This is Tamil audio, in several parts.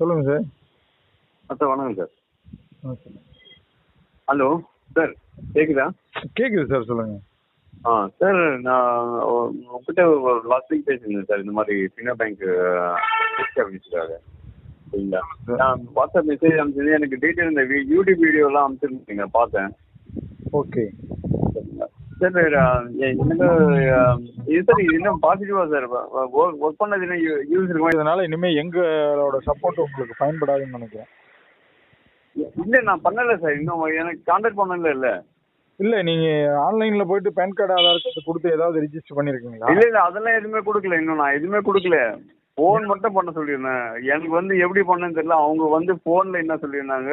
சொல்லுங்க சார். சார் வணக்கம் சார். ஓகே. ஹலோ சார் கேக்குதா? கேட்குது சார் சொல்லுங்க. ஆ சார் நான் உங்ககிட்ட ஒரு லாஸ்ட் வீக் பேசியிருந்தேன் சார் இந்த மாதிரி பினா பேங்க் ஆஃபீஸ்க்காக சரிங்களா? நான் வாட்ஸ்அப் மெசேஜ் அனுப்பிச்சது எனக்கு டீட்டெயில் இந்த யூடியூப் வீடியோலாம் அனுப்பிச்சிருந்தீங்க பார்த்தேன். ஓகே. சரிங்களா? சார் எனக்கு அஹ், இது சார் இது இன்னும் பாசிட்டிவா சார் ஒர்க் பண்ணது இன்னும் யூஸ் இருக்குமா? இதனால இனிமே எங்களோட சப்போர்ட் உங்களுக்கு பயன்படாதுன்னு நினைக்கிறேன். இல்லை நான் பண்ணல சார் இன்னும் எனக்கு கான்டாக்ட் பண்ணல இல்லை. இல்ல நீங்க ஆன்லைன்ல போயிட்டு பேன் கார்டு ஆதார் கார்டு கொடுத்து ஏதாவது ரிஜிஸ்டர் பண்ணிருக்கீங்களா? இல்ல இல்ல அதெல்லாம் எதுவுமே கொடுக்கல இன்னும் நான் எதுவுமே கொடுக்கல. ஃபோன் மட்டும் பண்ண சொல்லியிருந்தேன். எனக்கு வந்து எப்படி பண்ணேன்னு தெரியல அவங்க வந்து ஃபோன்ல என்ன சொல்லியிருந்தாங்க?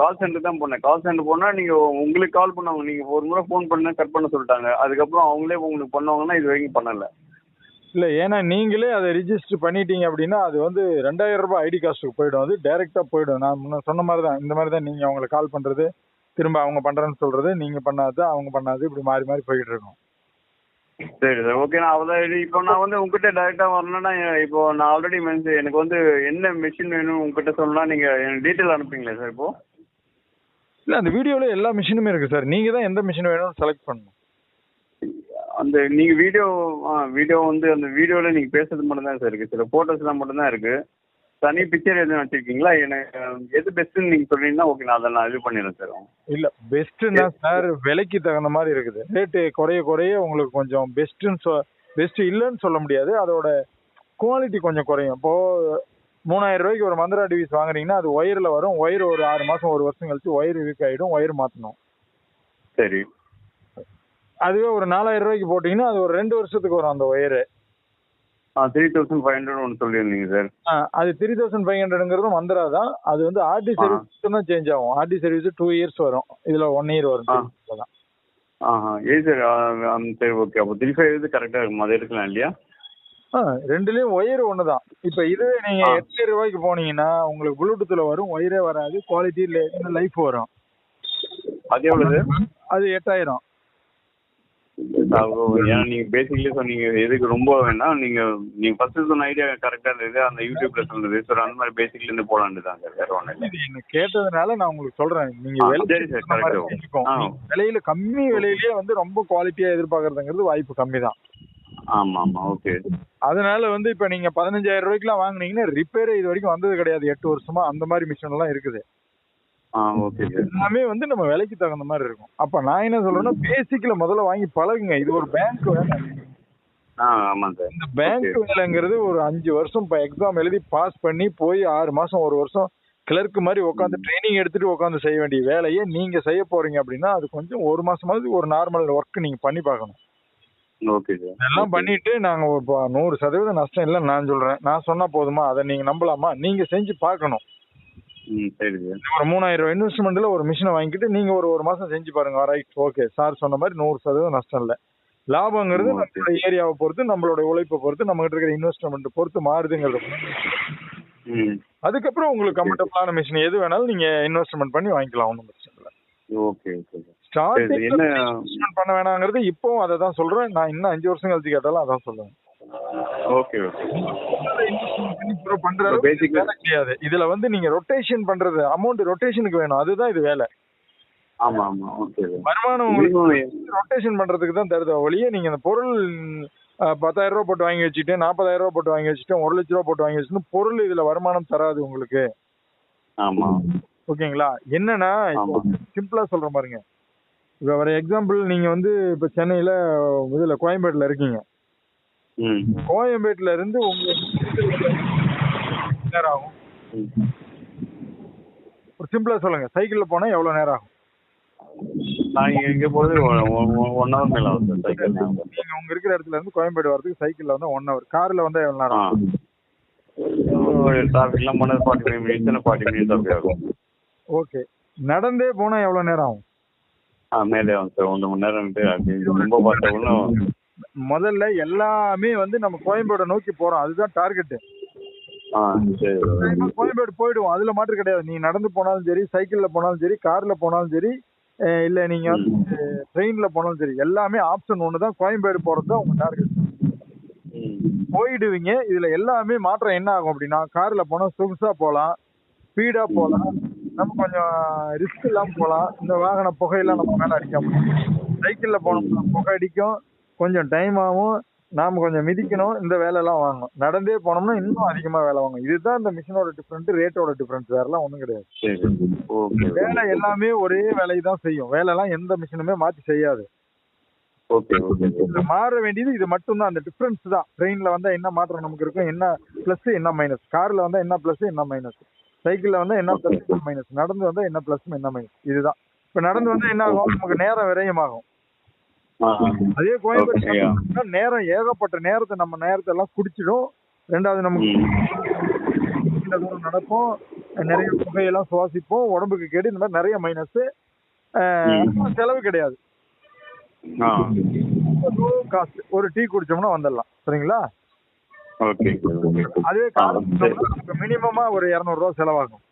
கால் சென்டர் தான் பண்ணேன் கால் சென்டர் போனா நீங்க உங்களுக்கு கால் பண்ணுவாங்க நீங்க ஒரு முறை ஃபோன் பண்ண கட் பண்ண சொல்லிட்டாங்க. அதுக்கப்புறம் அவங்களே உங்களுக்கு பண்ணுவாங்கன்னா இது வரைக்கும் பண்ணல. இல்ல ஏன்னா நீங்களே அதை ரிஜிஸ்டர் பண்ணிட்டீங்க அப்படின்னா அது வந்து ரெண்டாயிரம் ரூபாய் ஐடி காஸ்ட்டுக்கு போயிடும். அது டைரக்டா போயிடும். நான் முன்ன சொன்ன மாதிரி தான் இந்த மாதிரி தான் நீங்க அவங்களுக்கு கால் பண்றது திரும்ப அவங்க பண்றேன்னு சொல்றது நீங்க பண்ணாது அவங்க பண்ணாது இப்படி மாறி மாறி போயிட்டு இருக்கோம். சரி சார். ஓகே நான் அவ்வளோ இப்போ நான் வந்து உங்ககிட்ட டைரெக்டாக வரணும்னா இப்போ நான் ஆல்ரெடி மென்ஷன் எனக்கு வந்து என்ன மிஷின் வேணும் உங்ககிட்ட சொல்லலாம் நீங்கள் எனக்கு டீட்டெயில் அனுப்புங்களா சார் இப்போ? இல்ல அந்த வீடியோல எல்லா மிஷினுமே இருக்கு சார் நீங்க தான் எந்த மிஷின் வேணும்னு செலக்ட் பண்ணணும். அந்த நீங்கள் வீடியோ வீடியோ வந்து அந்த வீடியோவில் நீங்கள் பேசுறது மட்டும் தான் சார் இருக்குது சில ஃபோட்டோஸ்லாம் மட்டும்தான் இருக்குது தனி பிக்சர் எதுவும் வச்சுருக்கீங்களா எனக்கு எது பெஸ்ட்டுன்னு நீங்கள் சொன்னீங்கன்னா ஓகே நான் அதை நான் இது பண்ணிடுறேன் சார். இல்ல பெஸ்ட்னா சார் விலைக்கு தகுந்த மாதிரி இருக்குது. ரேட்டு குறைய குறைய உங்களுக்கு கொஞ்சம் பெஸ்ட்னு சொ பெஸ்ட் இல்லைன்னு சொல்ல முடியாது. அதோட குவாலிட்டி கொஞ்சம் குறையும். இப்போ மூணாயிரம் ரூபாய்க்கு ஒரு மந்திரா டிவிஸ் வாங்குறீங்கன்னா அது ஒயர்ல வரும். ஒயர் ஒரு ஆறு மாசம் ஒரு வருஷம் கழிச்சு ஒயர் வீக் ஆயிடும். ஒயர் மாத்தணும். சரி. அதுவே ஒரு நாலாயிரம் ரூபாய்க்கு போட்டீங்கன்னா அது ஒரு ரெண்டு வருஷத்துக்கு வரும் அந்த wire. Three thousand five hundred ஒன்று சொல்லியிருந்தீங்க சார். அது த்ரீ தௌசண்ட் ஃபைவ் ஹண்ட்ரட்ங்கிறது மந்திரா தான் அது வந்து ஆர்டி சர்வீஸ் தான் சேஞ்ச் ஆகும். ஆர்டி சர்வீஸ் டூ இயர்ஸ் வரும். இதுல ஒன் இயர் வரும். ஆஹா ஏ சார் சரி ஓகே அப்போ த்ரீ ஃபைவ் இது கரெக்டாக இருக்கும்? அதை எடுக்கலாம் இல்லையா? ஆ, ரெண்டுலயும் ஒயர் ஒண்ணுதான். இப்ப இதுவே நீங்க ஆ. எட்டாயிரம் ரூபாய்க்கு போனீங்கன்னா உங்களுக்கு ப்ளூடூத்ல வரும் ஒயரே வராது குவாலிட்டி லைஃப் வரும். அது எவ்வளவு அது எட்டாயிரம். ஏன்னா நீங்க பேசிக்கலி சொன்னீங்க எதுக்கு ரொம்ப வேணாம் நீங்க நீங்க ஃபர்ஸ்ட் சொன்ன ஐடியா கரெக்டா இருந்தது அந்த யூடியூப்ல சொன்னது. சார் அந்த மாதிரி பேசிக்கலி இருந்து போலான்னு தான் சார் வேற இது என்ன கேட்டதுனால நான் உங்களுக்கு சொல்றேன். நீங்க சரி சார். நீங்க விலையில கம்மி விலையிலேயே வந்து ரொம்ப குவாலிட்டியா எதிர்பார்க்கறதுங்கிறது வாய்ப்பு கம்மி தான் ஆமா ஆமா ஓகே அதனால வந்து இப்ப நீங்க பதினஞ்சாயிரம் ரூபாய்க்குலாம் வாங்குனீங்கன்னா ரிப்பேர் இது வரைக்கும் வந்தது கிடையாது. எட்டு வருஷமா அந்த மாதிரி மிஷின் எல்லாம் இருக்குது. எல்லாமே வந்து நம்ம விலைக்கு தகுந்த மாதிரி இருக்கும். அப்ப நான் என்ன சொல்றேன்னா பேசிக்ல முதல்ல வாங்கி பழகுங்க. இது ஒரு பேங்க் வேலை. இந்த பேங்க். வேலைங்கிறது ஒரு அஞ்சு வருஷம் எக்ஸாம் எழுதி பாஸ் பண்ணி போய் ஆறு மாசம் ஒரு வருஷம் கிளர்க் மாதிரி உட்காந்து ட்ரைனிங் எடுத்துட்டு உட்காந்து செய்ய வேண்டிய வேலையை நீங்க செய்ய போறீங்க அப்படின்னா அது கொஞ்சம் ஒரு மாசமாவது ஒரு நார்மல் ஒர்க் நீங்க பண்ணி பார்க்கணும். ஓகே சார் இதெல்லாம் பண்ணிட்டு நாங்க நூறு சதவீதம் நஷ்டம் இல்லைன்னு நான் சொல்றேன். நான் சொன்னா போதுமா? அதை நீங்க நம்பலாமா? நீங்க செஞ்சு பார்க்கணும். சரி சார் ஒரு மூணாயிரம் ரூபாய் இன்வெஸ்ட்மெண்ட்ல ஒரு மிஷினை வாங்கிட்டு நீங்க ஒரு ஒரு மாசம் செஞ்சு பாருங்க. ரைட் ஓகே சார் சொன்ன மாதிரி நூறு சதவீதம் நஷ்டம் இல்லை. லாபங்கிறது. நம்மளோட ஏரியாவை பொறுத்து நம்மளோட உழைப்பை பொறுத்து நம்ம கிட்ட இருக்கிற இன்வெஸ்ட்மெண்ட் பொறுத்து மாறுதுங்கிறது. அதுக்கப்புறம் உங்களுக்கு கம்ஃபர்டபுளான மிஷின் எது வேணாலும் நீங்க இன்வெஸ்ட்மெண்ட் பண்ணி வாங்கிக்கலாம் ஒன்றும் பிரச்சனை இல்லை. ஓகே ஓகே ஸ்டார்டிங் பண்ண வேணாங்கிறது இப்போவும் அதை தான் சொல்றேன். நான் இன்னும் அஞ்சு வருஷம் கழிச்சு கேட்டாலும் அதான் சொல்லுவேன். ஓகே ஓகே கிடையாது. இதுல வந்து நீங்க ரொட்டேஷன் பண்றது அமௌண்ட் ரொட்டேஷனுக்கு வேணும். அதுதான் இது வேலை. ஆமா ஆமா. ஓகே வருமானம் ரொட்டேஷன் பண்றதுக்கு தான் தருது. ஒழிய நீங்க அந்த பொருள் பத்தாயிரம் ரூபாய் போட்டு வாங்கி வச்சுட்டு நாற்பதாயிரம் ரூபாய் போட்டு வாங்கி வச்சுட்டு ஒரு லட்ச ரூபாய் போட்டு வாங்கி வச்சுட்டு பொருள் இதுல வருமானம் தராது உங்களுக்கு. ஆமா. ஓகேங்களா? என்னன்னா. சிம்பிளா சொல்ற பாருங்க. இப்போ ஒரு எக்ஸாம்பிள் நீங்க வந்து இப்போ சென்னையில இதுல கோயம்பேடுல இருக்கீங்க. கோயம்பேட்டுல இருந்து உங்க நேரம் ஆகும். ஒரு சிம்பிளா சொல்லுங்க சைக்கிள்ல போனா எவ்வளவு நேரம் ஆகும்? நான் இங்க போகிறது ஒன் ஹவர் மேல ஆகும் சார் சைக்கிள் நீங்க உங்க இருக்கிற இடத்துல இருந்து கோயம்பேடு வரதுக்கு சைக்கிள்ல வந்து ஒன் ஹவர் கார்ல வந்தா எவ்வளவு நேரம் ஆகும்? டிராஃபிக்லாம் போனது forty five minutes forty minutes அப்படி ஆகும் ஓகே நடந்தே போனா எவ்வளவு நேரம் ஆகும்? ஆ மேலே ஆகும் சார் ஒன்று மணி நேரம் வந்து ரொம்ப பார்த்தா ஒன்றும் முதல்ல எல்லாமே வந்து நம்ம கோயம்பேடை நோக்கி போறோம். அதுதான் டார்கெட் கோயம்பேடு போயிடுவோம். அதுல மாற்று கிடையாது. நீ நடந்து போனாலும் சரி சைக்கிள்ல போனாலும் சரி கார்ல போனாலும் சரி இல்ல நீங்க வந்து ட்ரெயின்ல போனாலும் சரி எல்லாமே ஆப்ஷன் ஒன்று தான். கோயம்பேடு போறது தான் உங்க டார்கெட் போயிடுவீங்க. இதுல எல்லாமே மாற்றம் என்ன ஆகும் அப்படின்னா கார்ல போனா சொகுசா போலாம் ஸ்பீடா போலாம் நம்ம கொஞ்சம் ரிஸ்க் இல்லாம போலாம் இந்த வாகன புகையெல்லாம் நம்ம மேல அடிக்காம சைக்கிள்ல போனோம்னா புகை அடிக்கும். கொஞ்சம் டைம் ஆகும் நாம கொஞ்சம் மிதிக்கணும் இந்த வேலை எல்லாம் வாங்கணும். நடந்தே போனோம்னா இன்னும் அதிகமா வேலை வாங்கும். இதுதான் இந்த மிஷினோட டிஃபரெண்ட் ரேட்டோட டிஃபரன்ஸ் வேற எல்லாம் ஒண்ணும் கிடையாது. வேலை எல்லாமே ஒரே வேலையை தான் செய்யும். வேலை எல்லாம் எந்த மிஷினுமே மாத்தி செய்யாது. ஓகே ஓகே இதுல மாற வேண்டியது இது மட்டும்தான். அந்த டிஃபரன்ஸ் தான். ட்ரெயின்ல வந்தா என்ன மாற்றம் நமக்கு இருக்கும்? என்ன பிளஸ் என்ன மைனஸ் கார்ல வந்தா என்ன பிளஸ் என்ன மைனஸ் சைக்கிள்ல வந்தா என்ன பிளஸ் என்ன மைனஸ் நடந்து வந்தா என்ன பிளஸ் என்ன மைனஸ் இதுதான். இப்ப நடந்து வந்தா என்ன ஆகும்? நமக்கு நேரம் விரயமாகும். அதே. கோயம்புத்தூர் நேரம் ஏகப்பட்ட நேரத்தை நம்ம நேரத்தை எல்லாம் குடிச்சிடும். ரெண்டாவது நமக்கு தூரம் நடப்போம் நிறைய புகையெல்லாம் சுவாசிப்போம். உடம்புக்கு கேடு. இந்த மாதிரி நிறைய மைனஸ் செலவு கிடையாது. காஸ்ட் ஒரு டீ குடிச்சோம்னா வந்துடலாம். சரிங்களா? அதே மினிமமா ஒரு இரநூறுவா செலவாகும். ஆ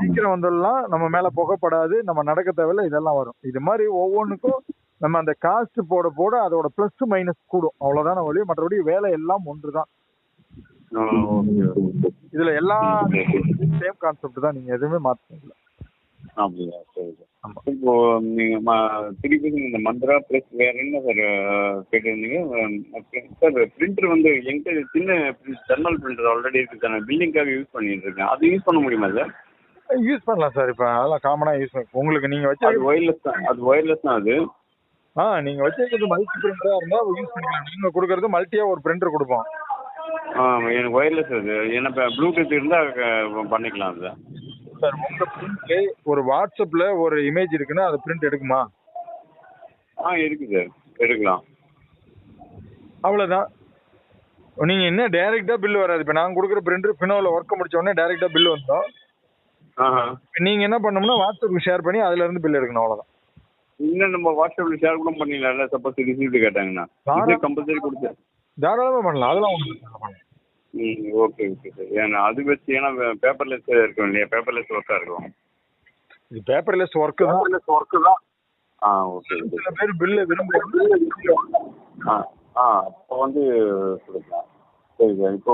சீக்கிரம் வந்துடலாம் நம்ம மேல புகைப்படாது நம்ம நடக்க தேவையில்ல இதெல்லாம் வரும். இது மாதிரி ஒவ்வொன்றுக்கும் நம்ம அந்த காஸ்ட் போட போட அதோட பிளஸ் மைனஸ் கூடும். அவ்வளவுதான வழி மற்றபடி வேலை எல்லாம் ஒன்றுதான். இதுல எல்லா சேம் கான்செப்ட் தான் நீங்க எதுவுமே மாத்த அப்படியா? சரி சார். இப்போ நீங்க ம- திருப்பி இந்த மந்த்ரா ப்ளஸ் வேற என்ன சார் கேட்டிருந்தீங்க? சார் பிரிண்டர் வந்து என்கிட்ட சின்ன தெர்மல் பிரிண்டர் ஆல்ரெடி இருக்கு சார் நான் பில்டிங்காக யூஸ் பண்ணிட்டு இருக்கேன். அது யூஸ் பண்ண முடியுமா சார் யூஸ் பண்ணலாம் சார் இப்ப அதெல்லாம் காமனா யூஸ் பண்ண உங்களுக்கு நீங்க அது வச்ச ஒயர்லெஸ் தான். அது ஒயர்லெஸ் தான் அது. ஆ நீங்க வச்சிருக்கிறது மல்டி பிரிண்டரா இருந்தா யூஸ் பண்ணிக்கலாம். நீங்க கொடுக்கறது மல்டியா ஒரு பிரிண்டர் கொடுப்போம். ஆ, எனக்கு ஒயர்லெஸ் அது. ஏன்னா இப்போ ப்ளூடூத் இருந்தால் பண்ணிக்கலாம் சார் சார் உங்க பிரிண்ட்ல ஒரு வாட்ஸ்அப்ல ஒரு இமேஜ் இருக்குன்னா அது பிரிண்ட் எடுக்குமா? ஆ இருக்கு சார். எடுக்கலாம். அவ்வளவுதான். நீங்க என்ன டைரக்டா பில் வராது. இப்ப நான் கொடுக்குற பிரிண்டர் பினோல ஒர்க் முடிச்ச உடனே டைரக்டா பில் வந்துடும். நீங்க என்ன பண்ணணும்னா வாட்ஸ்அப்க்கு ஷேர் பண்ணி அதுல இருந்து பில் எடுக்கணும் அவ்வளவுதான். இன்னும் நம்ம வாட்ஸ்அப்பில் ஷேர் கூட பண்ணிடலாம்ல சப்போஸ் ரிசீப்ட் கேட்டாங்கன்னா. கம்பல்சரி கொடுத்து. தாராளமா பண்ணலாம். அதெல்லாம் ஒண்ணு பண்ணலாம் ம் ஓகே ஓகே சார் ஏன்னா அது வச்சு ஏன்னா பேப்பர்லெஸ் இருக்கும் இல்லையா? பேப்பர்லெஸ் ஒர்க்காக இருக்கும். இது பேப்பர்லெஸ் ஒர்க் தான். ஒர்க்கு தான். ஆ ஓகே சில பேர் பில்லு விரும்புறாங்க ஆ ஆ அப்போ வந்து கொடுக்கலாம். சரி சார் இப்போ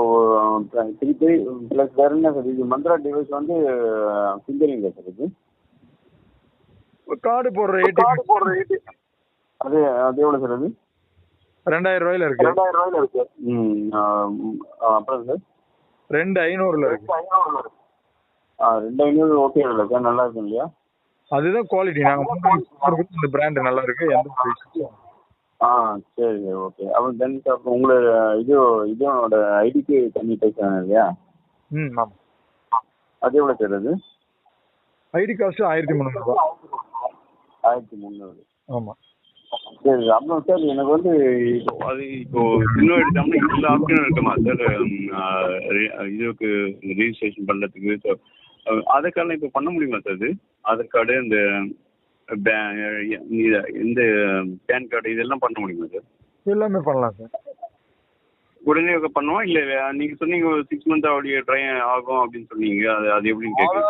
திருப்பி ப்ளஸ் வேறு என்ன சார் இது மந்த்ரா டிவைஸ் வந்து சிங்கரிங்க சார் இது? கார்டு போடுற ஏடிஎம் போடுற அது அது எவ்வளோ சார் அது? ரெண்டாயிரம் ரூபாயில இருக்கு. ரெண்டாயிரம் ரூபாயில இருக்கு. அப்புறம் சார்? ரெண்டு ஐநூறுல இருக்கு. ரெண்டு ஐநூறு ஓகே சார் நல்லா இருக்கும் இல்லையா? அதுதான் குவாலிட்டி நாங்க இந்த பிராண்ட் நல்லா இருக்கு எந்த. ஆ சரி சார் ஓகே. அப்புறம் தென் அப்புறம் உங்களோட இது இதோட ஐடிக்கு தண்ணி பேசுறாங்க இல்லையா? ம் ஆமா. அது எவ்வளோ சார் அது? ஐடி காஸ்ட் ஆயிரத்தி முந்நூறு ரூபாய் ஆயிரத்தி முந்நூறு. ஆமா. சரி அப்புறம் சார் எனக்கு வந்து இப்போ அது இப்போ இன்னும் எடுத்தோம்னா எல்லா ஆப்ஷனும் இருக்குமா சார்? இதுக்கு ரிஜிஸ்ட்ரேஷன் பண்ணுறதுக்கு ஸோ ஆதார் கார்டில் இப்போ பண்ண முடியுமா சார் அது ஆதார் கார்டு இந்த பே- இந்த பேன் கார்டு இதெல்லாம் பண்ண முடியுமா சார்? எல்லாமே பண்ணலாம் சார். உடனே பண்ணுவோம்? இல்லை நீங்கள் சொன்னீங்க ஒரு சிக்ஸ் மந்த் அப்படி ட்ரை ஆகும் அப்படின்னு சொன்னீங்க. அது அது எப்படின்னு கேட்குறேன்.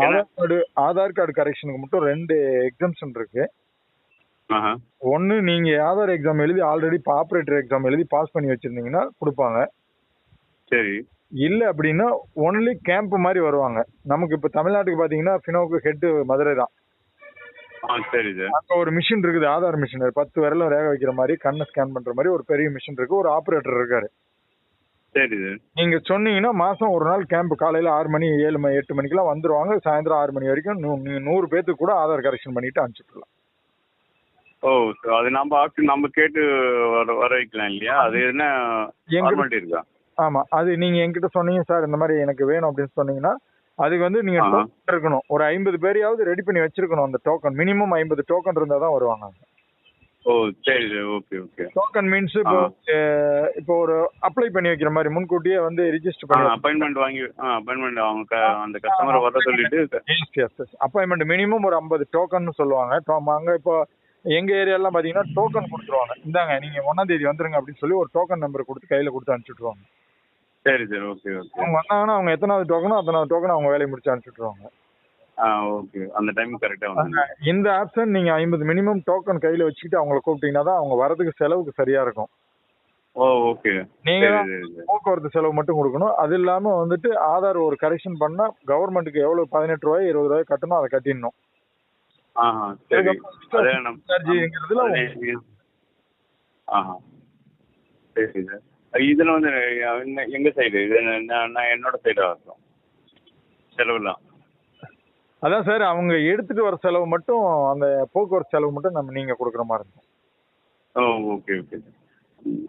ஆதார் கார்டு ஆதார் கார்டு கரெக்ஷனுக்கு மட்டும் ரெண்டு எக்ஸாம்ஷன் இருக்கு. ஒன்னு நீங்க ஆதார் எக்ஸாம் எழுதி ஆல்ரெடி இப்போ ஆப்ரேட்டர் எக்ஸாம் எழுதி பாஸ் பண்ணி வச்சிருந்தீங்கன்னா கொடுப்பாங்க. சரி. இல்ல அப்படின்னா ஒன்லி கேம்ப் மாதிரி வருவாங்க. நமக்கு இப்ப தமிழ்நாட்டுக்கு பாத்தீங்கன்னா ஃபினோக்கு ஹெட் மதுரை தான். சரி அங்க ஒரு மிஷின் இருக்குது ஆதார் மிஷின் பத்து விரலும் ரேக வைக்கிற மாதிரி கண்ணை ஸ்கேன் பண்ற மாதிரி ஒரு பெரிய மிஷின் இருக்கு. ஒரு ஆபரேட்டர் இருக்காரு. சரி நீங்க சொன்னீங்கன்னா மாசம் ஒரு நாள் கேம்ப் காலையில ஆறு மணி ஏழு மணி எட்டு மணிக்கெல்லாம் வந்துருவாங்க. சாயந்தரம் ஆறு மணி வரைக்கும் நீங்க நூறு பேத்துக்கு கூட ஆதார் கரெக்ஷன் பண்ணிட்டு அனுப்பிச்சுடலாம் ஓ அது நம்ம ஆப்ஷன் நம்ம கேட்டு வர வர வைக்கலாம் இல்லையா? அது என்ன ஃபார்மாலிட்டி இருக்கா? ஆமா அது நீங்க என்கிட்ட சொன்னீங்க சார் இந்த மாதிரி எனக்கு வேணும் அப்படின்னு சொன்னீங்கன்னா அதுக்கு வந்து நீங்க இருக்கணும். ஒரு ஐம்பது பேரையாவது ரெடி பண்ணி வச்சிருக்கணும் அந்த டோக்கன் மினிமம் ஐம்பது டோக்கன் இருந்தா தான் வருவாங்க ஓ சரி sir okay okay token means இப்போ இப்போ ஒரு அப்ளை பண்ணி வைக்கிற மாதிரி முன்கூட்டியே வந்து ரிஜிஸ்டர் பண்ணி அப்பாயின்மெண்ட் வாங்கி அப்பாயின்மெண்ட் அவங்க அந்த கஸ்டமரை வர சொல்லிட்டு எஸ் எஸ் அப்பாயின்மெண்ட் மினிமம் ஒரு ஐம்பது டோக்கன் சொல்லுவாங்க. அங்க இப்போ எங்க ஏரியாலாம் பாத்தீங்கன்னா டோக்கன் கொடுத்துருவாங்க. இந்தாங்க நீங்க ஒன்னாம் தேதி வந்துருங்க அப்படின்னு சொல்லி ஒரு டோக்கன் நம்பர் கொடுத்து கையில கொடுத்து அனுப்பிச்சுட்ருவாங்க சரி சார் ஓகே ஓகே அவங்க வந்தாங்கன்னா அவங்க எத்தனாவது டோக்கனோ அத்தனாவது டோக்கன் அவங்க வேலையை முடிச்சு அனுப்பிச்சுட்ருவாங்க ஆ ஓகே அந்த டைம் கரெக்டாக வந்து இந்த ஆப்ஷன் நீங்க ஐம்பது மினிமம் டோக்கன் கையில வச்சுக்கிட்டு அவங்கள கூப்பிட்டீங்கன்னா தான் அவங்க வரதுக்கு செலவுக்கு சரியா இருக்கும். ஓ ஓகே நீங்க போக்குவரத்து செலவு மட்டும் கொடுக்கணும். அது இல்லாம வந்துட்டு ஆதார் ஒரு கரெக்ஷன் பண்ணா கவர்மெண்ட்டுக்கு எவ்வளவு பதினெட்டு ரூபாய் இருபது ரூபாய் கட்டணும் அதை கட்டிடணும். சரி. அதே நம்ம ஆஹா. சரி சார். இதில் வந்து என்ன- எங்க சைடு இது நான் நான் என்னோட சைடாக இருக்கும். செலவுலாம். அதான் சார் அவங்க எடுத்துட்டு வர செலவு மட்டும் அந்த போக்குவரத்து செலவு மட்டும் நம்ம நீங்க கொடுக்குற மாதிரி இருக்கும். ஓ ஓகே ஓகே.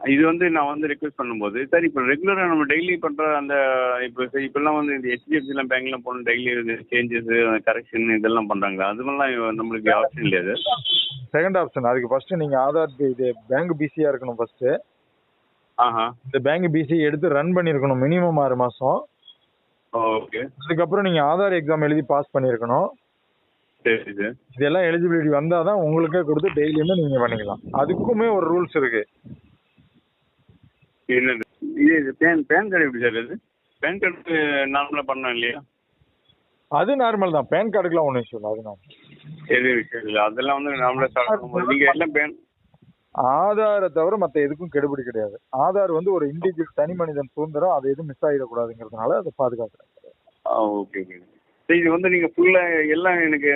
இது வந்து நான் வந்து ரெக்வஸ்ட் பண்ணும்போது சார் இப்போ ரெகுலராக நம்ம டெய்லி பண்ணுற அந்த இப்போ இப்போல்லாம் வந்து இந்த ஹெச்டிஎஃப்சிலாம் பேங்க்லாம் போகணும் டெய்லி சேஞ்சஸ் கரெக்ஷன் இதெல்லாம் பண்ணுறாங்களா அதுமெல்லாம் நம்மளுக்கு ஆப்ஷன் இல்லையா சார்? செகண்ட் ஆப்ஷன் அதுக்கு ஃபர்ஸ்ட் நீங்க ஆதார் இது பேங்க் பிசியா இருக்கணும் ஃபர்ஸ்ட் ஆஹா. இந்த பேங்க் பிசி எடுத்து ரன் பண்ணிருக்கணும் மினிமம் ஆறு மாசம். ஓகே. அதுக்கப்புறம் நீங்க ஆதார் எக்ஸாம் எழுதி பாஸ் பண்ணிருக்கணும். சரி சார். இதெல்லாம் எலிஜிபிலிட்டி வந்தாதான் உங்களுக்கே கொடுத்து டெய்லியுமே நீங்க பண்ணிக்கலாம். அதுக்குமே ஒரு ரூல்ஸ் இருக்கு. என்னது இது இது பேன் பேன் கார்டு எப்படி சார் இது? பேன் கார்டு நார்மலாக பண்ணோம் இல்லையா? அது நார்மல் தான். பேன் கார்டுக்குலாம் ஒன்றும் இஷ்யூ இல்லை. அது நார்மல் எது விஷயம் இல்லை. அதெல்லாம் வந்து நார்மலாக ஸ்டார்ட் பண்ணும்போது நீங்கள் எல்லாம் பேன்? ஆதாரை தவிர மற்ற எதுக்கும் கெடுபிடி கிடையாது. ஆதார் வந்து ஒரு இண்டிவிஜுவல் தனி மனிதன் சுதந்திரம் அது எதுவும் மிஸ் ஆகிடக்கூடாதுங்கிறதுனால அதை பாதுகாக்கிறேன் ஆ ஓகே ஓகே இது வந்து நீங்கள் ஃபுல்லாக எல்லாம் எனக்கு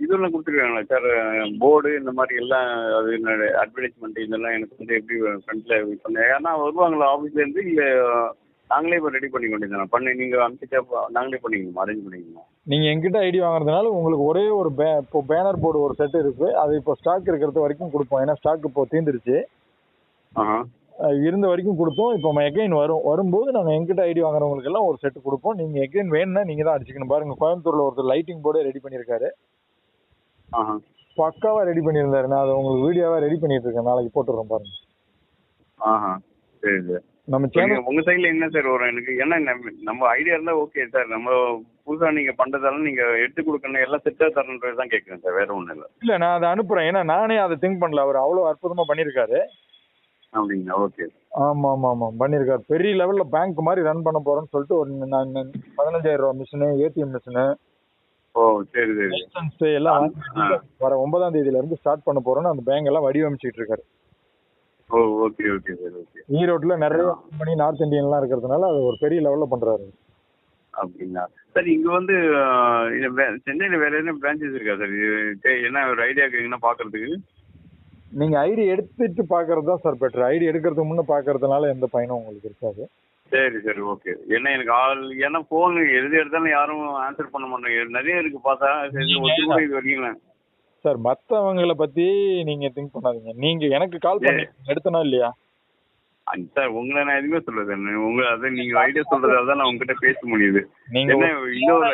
இதெல்லாம் கொடுத்துருக்காங்களா சார் போர்டு இந்த மாதிரி எல்லாம் அது அட்வர்டைஸ்மெண்ட் இதெல்லாம் எனக்கு வந்து எப்படி ஃப்ரண்ட்டில் பண்ண ஏன்னா வருவாங்களா ஆஃபீஸ்லேருந்து இல்லை நாங்களே இப்போ ரெடி பண்ணி கொண்டு பண்ணி நீங்கள் அனுப்பிச்சா நாங்களே பண்ணிக்கணுமா அரேஞ்ச் பண்ணிக்கணுமா? நீங்க எங்கிட்ட ஐடி வாங்குறதுனால உங்களுக்கு ஒரே ஒரு பே இப்போ பேனர் போர்டு ஒரு செட் இருக்கு. அது இப்போ ஸ்டாக் இருக்கிறது வரைக்கும் கொடுப்போம். ஏன்னா ஸ்டாக் இப்போ அஹ் இருந்த வரைக்கும் கொடுத்தோம் இப்போ எகைன் வரும் வரும்போது நாங்கள் எங்கிட்ட ஐடி வாங்குறவங்களுக்கு எல்லாம் ஒரு செட் கொடுப்போம். நீங்க எகைன் வேணும்னா நீங்க தான் அடிச்சுக்கணும். பாருங்க கோயம்புத்தூர்ல ஒருத்தர் லைட்டிங் போர்டே ரெடி பண்ணியிருக்காரு ஆஹா. பக்காவா ரெடி பண்ணியிருந்தாரு. நான் அதை உங்களுக்கு வீடியோவா ரெடி பண்ணிட்டு இருக்கேன் நாளைக்கு போட்டுடுறோம் பாருங்க. ஆஹா. சரி சார். நம்ம சேனல் உங்க சைடுல என்ன சார் வரும்? எனக்கு ஏன்னா நம்ம- நம்ம ஐடியா இருந்தா ஓகே சார் நம்ம புதுசா நீங்க பண்றதால நீங்க எடுத்து கொடுக்கணும். எல்லாம் செட்டா தரணுன்றது தான் கேட்குறேன் சார் வேற ஒண்ணும் இல்ல. இல்ல நான் அதை அனுப்புறேன். ஏன்னா நானே அதை திங்க் பண்ணல. அவர் அவ்வளவு அற்புதமா பண்ணியிருக்காரு. அப்படிங்களா? ஓகே. ஆமா ஆமா ஆமா பண்ணியிருக்காரு. பெரிய லெவல்ல பேங்க் மாதிரி ரன் பண்ண போறேன்னு சொல்லிட்டு ஒரு நான் பதினஞ்சாயிரம் ரூபாய் மிஷினு ஏடிஎம் மிஷினு ஓ சரி சரி. லைசன்ஸ் எல்லாம் வர ஒன்பதாம் தேதியில இருந்து ஸ்டார்ட் பண்ண போறோம்னு அந்த பேங்க் எல்லாம் வடிவமைச்சிட்டு இருக்காரு. ஓ ஓகே ஓகே சார் ஓகே. ஈரோட்ல நிறைய கம்பெனி நார்த் இந்தியன்லாம் இருக்கிறதுனால அது ஒரு பெரிய லெவல்ல பண்றாரு. அப்படிங்களா? சார் இங்க வந்து சென்னையில வேற என்ன பிரான்ச்சஸ் இருக்கா சரி, என்ன ஒரு ஐடியா இருக்குங்கன்னா பாக்குறதுக்கு? நீங்க ஐடி எடுத்துட்டு பாக்குறது தான் சார் பெட்டர் ஐடி எடுக்கிறதுக்கு முன்ன பாக்குறதுனால எந்த பயனும் உங்களுக்கு இருக்காது. சரி சரி ஓகே ஏன்னா எனக்கு ஆள் ஏன்னா ஃபோன் எது எடுத்தாலும் யாரும் ஆன்சர் பண்ண மாட்டாங்க. நிறைய இருக்கு பார்த்தா சரி ஒத்து கூட இது வரைக்கும். சார் மத்தவங்கள பத்தி நீங்க திங்க் பண்ணாதீங்க. நீங்க எனக்கு கால் பண்ணி எடுத்தனா இல்லையா? சார் உங்களை நான் எதுவுமே சார் உங்க அதை நீங்க ஐடியா சொல்றதால தான் நான் உங்ககிட்ட பேச முடியுது. நீங்க என்ன இன்னொரு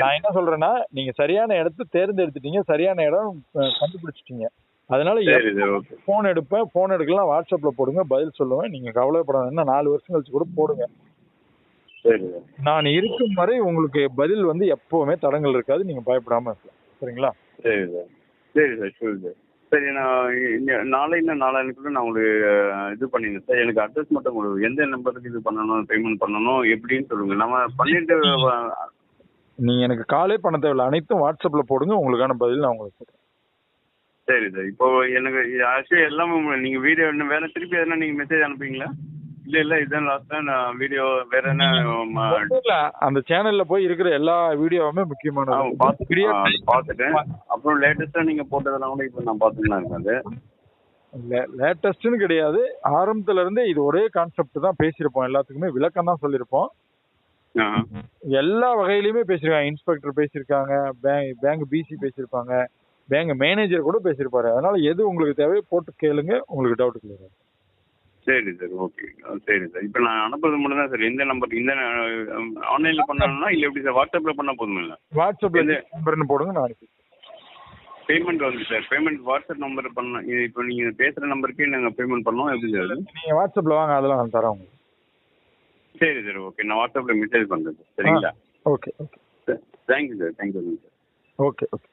நான் என்ன சொல்றேன்னா நீங்க சரியான இடத்த தேர்ந்தெடுத்துட்டீங்க. சரியான இடம் கண்டுபிடிச்சிட்டீங்க. அதனால சரி சார் ஃபோன் எடுப்பேன் ஃபோன் எடுக்கலாம் வாட்ஸ்அப்ல போடுங்க பதில் சொல்லுவேன். நீங்க கவலைப்பட வேண்டாம் நாலு வருஷம் கழிச்சு கூட போடுங்க. சரி சார். நான் இருக்கும் வரை உங்களுக்கு பதில் வந்து எப்பவுமே தடங்கள் இருக்காது. நீங்க பயப்படாம இருக்கலாம். சரிங்களா? சரி சார். சரி சார் ஷூர் சார். சரி நான் நாளை இன்னும் நாளான்னைக்குள்ள நான் உங்களுக்கு இது பண்ணிடுறேன். சார் எனக்கு அட்ரஸ் மட்டும் கொடுங்க எந்த நம்பருக்கு இது பண்ணணும் பேமெண்ட் பண்ணணும் எப்படின்னு சொல்லுங்க. நம்ம பண்ணிட்டு நீங்க எனக்கு காலே பண்ண தேவையில்ல. அனைத்தும் வாட்ஸ்அப்ல போடுங்க. உங்களுக்கான பதில் நான் உங்களுக்கு சரி சார். இப்போ எனக்கு ஆக்சுவலி எல்லாமே உங்க- நீங்க வீடியோ இன்னும் வேற திருப்பி எதனா நீங்க மெசேஜ் அனுப்புவீங்களா? இல்ல இல்ல இதுதான் லாஸ்டா நான் வீடியோ வேற என்ன அந்த சேனல்ல போய் இருக்கிற எல்லா வீடியோவுமே ஆ, முக்கியமானது. பார்த்து- Create ஆ, அது பார்த்துட்டேன். அப்புறம் லேட்டஸ்டா நீங்க போட்டதெல்லாம் கூட இப்போ நான் பார்த்துக்கலாம் இருக்கேன் அது. லேட்டஸ்ட்னு கிடையாது. ஆரம்பத்துல இருந்தே இது ஒரே கான்செப்ட் தான் பேசியிருப்போம். எல்லாத்துக்குமே விளக்கம் தான் சொல்லியிருப்போம். எல்லா வகையிலுமே பேசியிருக்காங்க. இன்ஸ்பெக்டர் பேசியிருக்காங்க. பேங்க் பேங்க் பிசி பேசியிருப்பாங்க. பேங்க் மேனேஜர் கூட பேசியிருப்பாரு. அதனால எது உங்களுக்கு தேவையோ போட்டு கேளுங்க உங்களுக்கு டவுட் கிளியர் சரி சார் ஓகே சரி சார். இப்போ நான் அனுப்புறது மட்டும் தான் சார். எந்த நம்பர் இந்த ஆன்லைன்ல பண்ணணும்னா இல்லை எப்படி சார்? வாட்ஸ்அப்ல பண்ணா போதும் இல்லை? வாட்ஸ்அப்ல எது? நம்பர்னு போடுங்க நான் அனுப்பி பேமெண்ட் வந்து சார் பேமெண்ட் வாட்ஸ்அப் நம்பர் இது இப்போ நீங்க பேசுற நம்பருக்கே நாங்கள் பேமெண்ட் பண்ணோம் எப்படி சார்? நீங்க வாட்ஸ்அப்ல வாங்க அதெல்லாம் நான் உங்களுக்கு. சரி சார் ஓகே நான் வாட்ஸ்அப்ல மெசேஜ் பண்றேன் சார். சரிங்களா? Okay okay thank you sir thank you sir okay okay